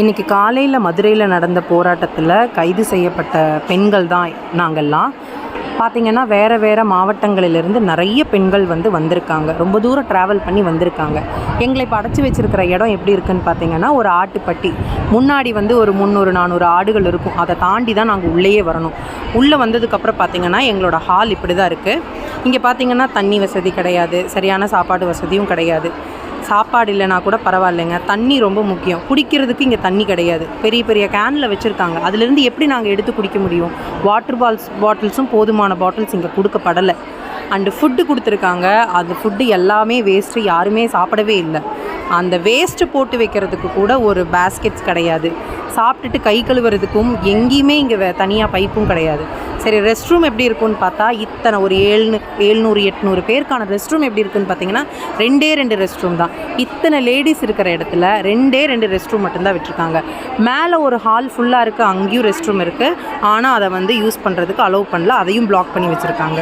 இன்றைக்கி காலையில் மதுரையில் நடந்த போராட்டத்தில் கைது செய்யப்பட்ட பெண்கள் தான் நாங்கள்லாம் பார்த்திங்கன்னா வேறு வேறு மாவட்டங்களிலிருந்து நிறைய பெண்கள் வந்து வந்திருக்காங்க. ரொம்ப தூரம் ட்ராவல் பண்ணி வந்திருக்காங்க. எங்களை இப்போ அடைச்சி வச்சிருக்கிற இடம் எப்படி இருக்குன்னு பார்த்தீங்கன்னா ஒரு ஆட்டுப்பட்டி. முன்னாடி வந்து ஒரு முந்நூறு நானூறு ஆடுகள் இருக்கும். அதை தாண்டி தான் நாங்கள் உள்ளேயே வரணும். உள்ளே வந்ததுக்கப்புறம் பார்த்திங்கன்னா எங்களோட ஹால் இப்படி தான் இருக்குது இங்கே பார்த்தீங்கன்னா தண்ணி வசதி கிடையாது. சரியான சாப்பாடு வசதியும் கிடையாது. சாப்பாடு இல்லைனா கூட பரவாயில்லைங்க. தண்ணி ரொம்ப முக்கியம். குடிக்கிறதுக்கு இங்கே தண்ணி கிடையாது. பெரிய பெரிய கேனில் வச்சுருக்காங்க. அதுலேருந்து எப்படி நாங்கள் எடுத்து குடிக்க முடியும்? வாட்டர் பால்ஸ் பாட்டில்ஸும் போதுமான பாட்டில்ஸ் இங்கே கொடுக்கப்படலை. அண்டு ஃபுட்டு கொடுத்துருக்காங்க. அந்த ஃபுட்டு எல்லாமே வேஸ்ட்டு யாருமே சாப்பிடவே இல்லை. அந்த வேஸ்ட்டு போட்டு வைக்கிறதுக்கு கூட ஒரு பேஸ்கெட்ஸ் கிடையாது. சாப்பிட்டுட்டு கை கழுவுறதுக்கும் எங்கேயுமே இங்கே தனியாக பைப்பும் கிடையாது. சரி ரெஸ்ட் ரூம் எப்படி இருக்கும்னு பார்த்தா இத்தனை ஒரு ஏழ்நூ ஏழ்நூறு எட்நூறு பேருக்கான ரெஸ்ட் ரூம் எப்படி இருக்குன்னு பார்த்தீங்கன்னா ரெண்டே ரெண்டு ரெஸ்ட் ரூம் தான். இத்தனை லேடிஸ் இருக்கிற இடத்துல ரெண்டே ரெண்டு ரெஸ்ட் ரூம் மட்டும்தான் விட்டுருக்காங்க. மேலே ஒரு ஹால் ஃபுல்லாக இருக்குது அங்கேயும் ரெஸ்ட் ரூம் இருக்குது ஆனால் அதை வந்து யூஸ் பண்ணுறதுக்கு அலோவ் பண்ணல. அதையும் பிளாக் பண்ணி வச்சுருக்காங்க.